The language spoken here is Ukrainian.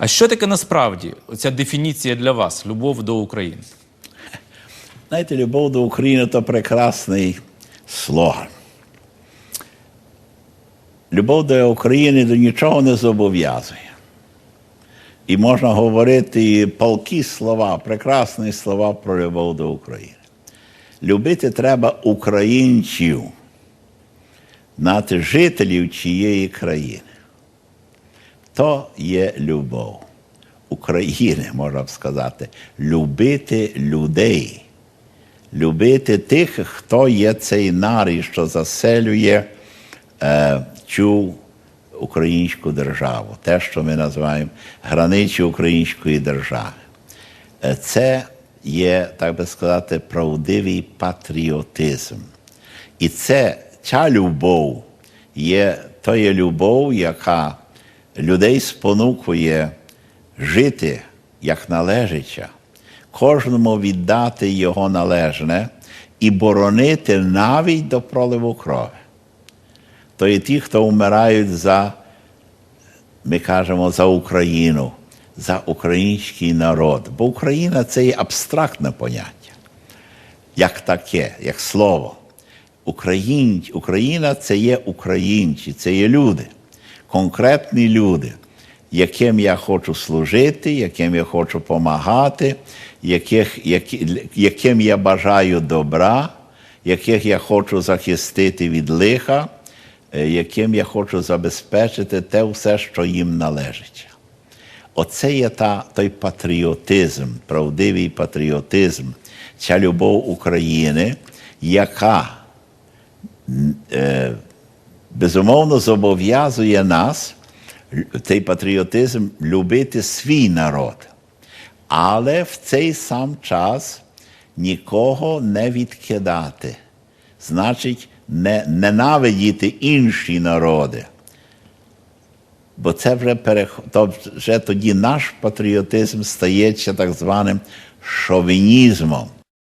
А що таке насправді оця дефініція для вас любов до України? Знаєте, любов до України то прекрасний слоган. Любов до України до нічого не зобов'язує. І можна говорити палкі слова, прекрасні слова про любов до України. Любити треба українців, знати жителів чиєї країни. То є любов України, можна б сказати, любити людей, любити тих, хто є цей нарій, що заселює е, цю українську державу, те, що ми називаємо границі української держави. Е, Це є, так би сказати, правдивий патріотизм. І це ця любов є то є любов, яка людей спонукує жити як належиться, кожному віддати його належне і боронити навіть до проливу крові. То є ті, хто вмирають за, ми кажемо, за Україну, за український народ. Бо Україна це є абстрактне поняття, як таке, як слово. Україн, Україна це є українці, це є люди, конкретні люди, яким я хочу служити, яким я хочу допомагати, яких, які, яким я бажаю добра, яких я хочу захистити від лиха, е, яким я хочу забезпечити те все, що їм належить. Оце є та, той патріотизм, правдивий патріотизм, ця любов України, яка е, безумовно зобов'язує нас, цей патріотизм, любити свій народ. Але в цей сам час нікого не відкидати. Значить, не ненавидіти інші народи. Бо це вже, перех... то вже тоді наш патріотизм стається так званим шовінізмом.